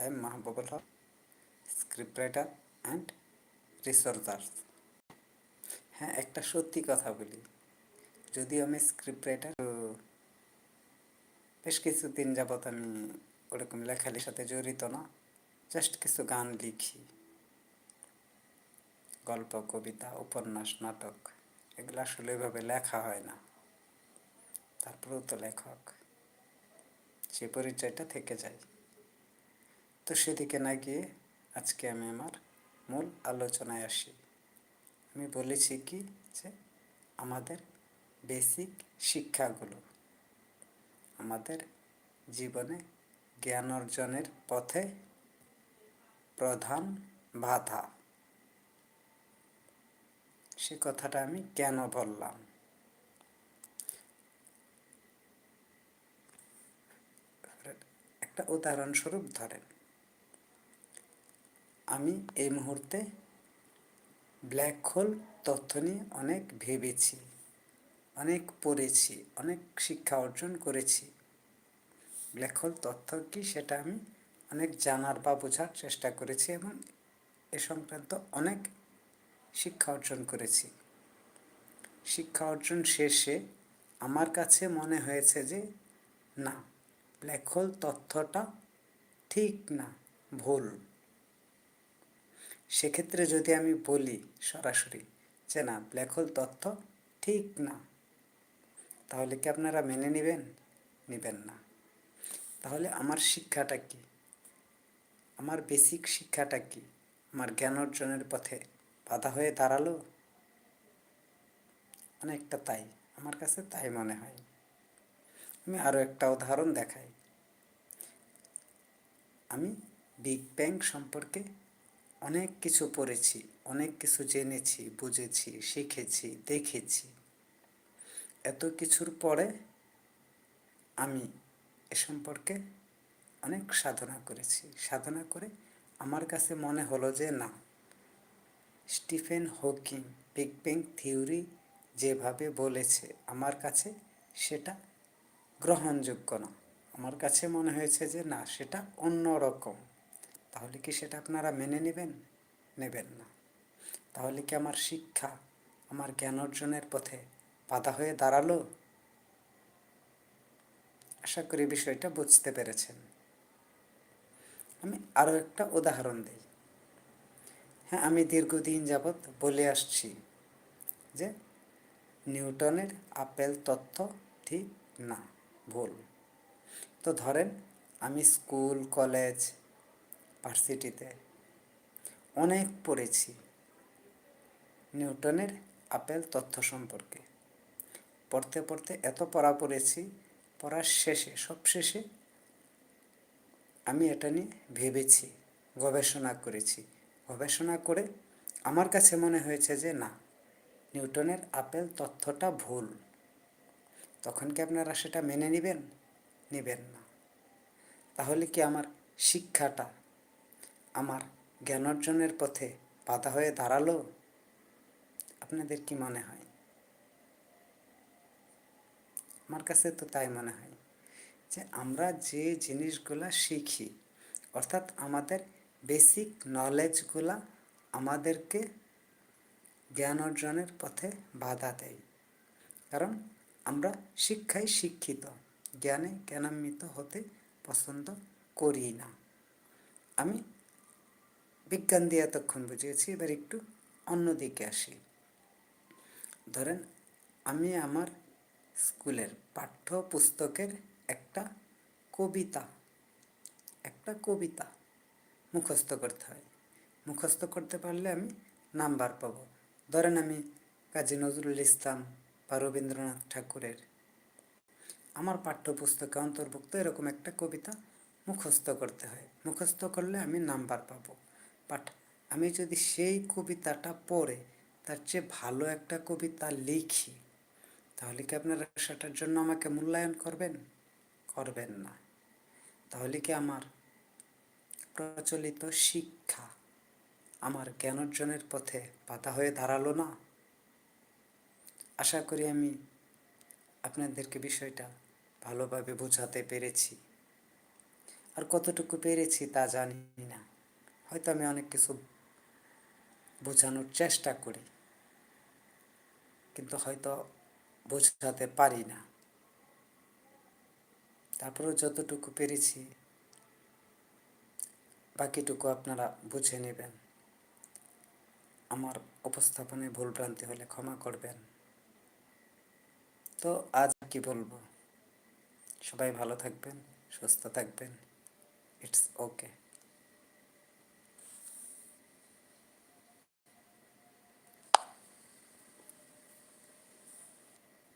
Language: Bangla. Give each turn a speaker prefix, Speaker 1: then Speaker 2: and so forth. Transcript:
Speaker 1: I am Mahabubul Haq, scriptwriter and researcher. হ্যাঁ একটা সত্যি কথা বলি। যদিও আমি স্ক্রিপ্ট রাইটার বেশ কিছুদিন যাবৎ আমি ওরকম লেখালেখির সাথে জড়িত না জাস্ট কিছু গান লিখি। গল্প কবিতা উপন্যাস নাটক এগুলো আসলে ওইভাবে লেখা হয় না। তারপরেও তো লেখক সে পরিচয়টা থেকে যায়। তো সেদিকে না গিয়ে আজকে আমি আমার মূল আলোচনায় আসি। আমি বলেছি কি যে আমাদের বেসিক শিক্ষাগুলো আমাদের জীবনে জ্ঞান অর্জনের পথে প্রধান বাধা। সে কথাটা আমি কেন বললাম? একটা উদাহরণস্বরূপ ধরেন আমি এই মুহূর্তে ব্ল্যাক হোল তথ্য নিয়ে অনেক ভেবেছি, অনেক পড়েছি, অনেক শিক্ষা অর্জন করেছি। ব্ল্যাক হোল তথ্য কি সেটা আমি অনেক জানার বা বোঝার চেষ্টা করেছি এবং এ সংক্রান্ত অনেক শিক্ষা অর্জন করেছি। শিক্ষা অর্জন শেষে আমার কাছে মনে হয়েছে যে, না, ব্ল্যাক হোল তথ্যটা ঠিক না, ভুল। সেক্ষেত্রে যদি আমি বলি সরাসরি যে না ব্ল্যাক হোল তথ্য ঠিক না, তাহলে কি আপনারা মেনে নেবেন? নেবেন না। তাহলে আমার শিক্ষাটা কি? আমার বেসিক শিক্ষাটা কি? আমার জ্ঞান অর্জনের পথে বাধা হয়ে দাঁড়াল? অনেকটা তাই, আমার কাছে তাই মনে হয়। আমি আরও একটা উদাহরণ দেখাই। আমি বিগ ব্যাং সম্পর্কে অনেক কিছু পড়েছি, অনেক কিছু জেনেছি, বুঝেছি, শিখেছি, দেখেছি। এত কিছুর পরে আমি এ সম্পর্কে অনেক সাধনা করেছি। সাধনা করে আমার কাছে মনে হলো যে, না, Stephen Hawking big bang theory যেভাবে বলেছে, আমার কাছে সেটা গ্রহণযোগ্য না। আমার কাছে মনে হয়েছে যে, না, সেটা অন্য রকম তাহলে কি সেটা আপনারা মেনে নেবেন? নেবেন না। তাহলে কি আমার শিক্ষা, আমার জ্ঞান অর্জনের পথে বাধা হয়ে দাঁড়াল? আশা করি বিষয়টা বুঝতে পেরেছেন। আমি আরও একটা উদাহরণ দিই। হ্যাঁ আমি দীর্ঘদিন যাবৎ বলে আসছি যে নিউটনের আপেল তত্ত্ব ঠিক না, ভুল। তো ধরেন আমি স্কুল, কলেজ ভার্সিটিতে অনেক পড়েছি নিউটনের আপেল তথ্য সম্পর্কে। পড়তে পড়তে এত পড়া পড়েছি, পড়ার শেষে সব শেষে আমি এটা নিয়ে ভেবেছি, গবেষণা করেছি। গবেষণা করে আমার কাছে মনে হয়েছে যে না, নিউটনের আপেল তথ্যটা ভুল। তখন কি আপনারা সেটা মেনে নেবেন? নেবেন না। তাহলে কি আমার শিক্ষাটা আমার জ্ঞান অর্জনের পথে বাধা হয়ে দাঁড়াল? আপনাদের কি মনে হয়? আমার কাছে তো তাই মনে হয় যে আমরা যে জিনিসগুলা শিখি, অর্থাৎ আমাদের বেসিক নলেজগুলা আমাদেরকে জ্ঞান অর্জনের পথে বাধা দেয়। কারণ আমরা শিক্ষায় শিক্ষিত, জ্ঞানে জ্ঞানান্বিত হতে পছন্দ করি না। আমি বিজ্ঞান দিয়ে এতক্ষণ বুঝিয়েছি, এবার একটু অন্যদিকে আসি। ধরেন আমি আমার স্কুলের পাঠ্য পুস্তকের একটা কবিতা একটা কবিতা মুখস্থ করতে হয়। মুখস্থ করতে পারলে আমি নাম্বার পাব। ধরেন আমি কাজী নজরুল ইসলাম বা রবীন্দ্রনাথ ঠাকুরের আমার পাঠ্যপুস্তকে অন্তর্ভুক্ত এরকম একটা কবিতা মুখস্থ করতে হয়। মুখস্থ করলে আমি নাম্বার পাবো। বাট আমি যদি সেই কবিতাটা পড়ে, তার চেয়ে ভালো একটা কবিতা লিখি, তাহলে কি আপনারা সেটার জন্য আমাকে মূল্যায়ন করবেন? করবেন না। তাহলে কি আমার প্রচলিত শিক্ষা আমার জ্ঞান অর্জনের পথে বাধা হয়ে দাঁড়াল না? আশা করি আমি আপনাদেরকে বিষয়টা ভালোভাবে বোঝাতে পেরেছি। আর কতটুকু পেরেছি তা জানি না। হয়তো আমি অনেক কিছু বোঝানোর চেষ্টা করি, কিন্তু হয়তো বোঝাতে পারি না। তারপরেও যতটুকু পেরেছি, বাকিটুকু আপনারা বুঝে নেবেন। আমার উপস্থাপনায় ভুলভ্রান্তি হলে ক্ষমা করবেন। তো আজ কি বলব? সবাই ভালো থাকবেন, সুস্থ থাকবেন। It's okay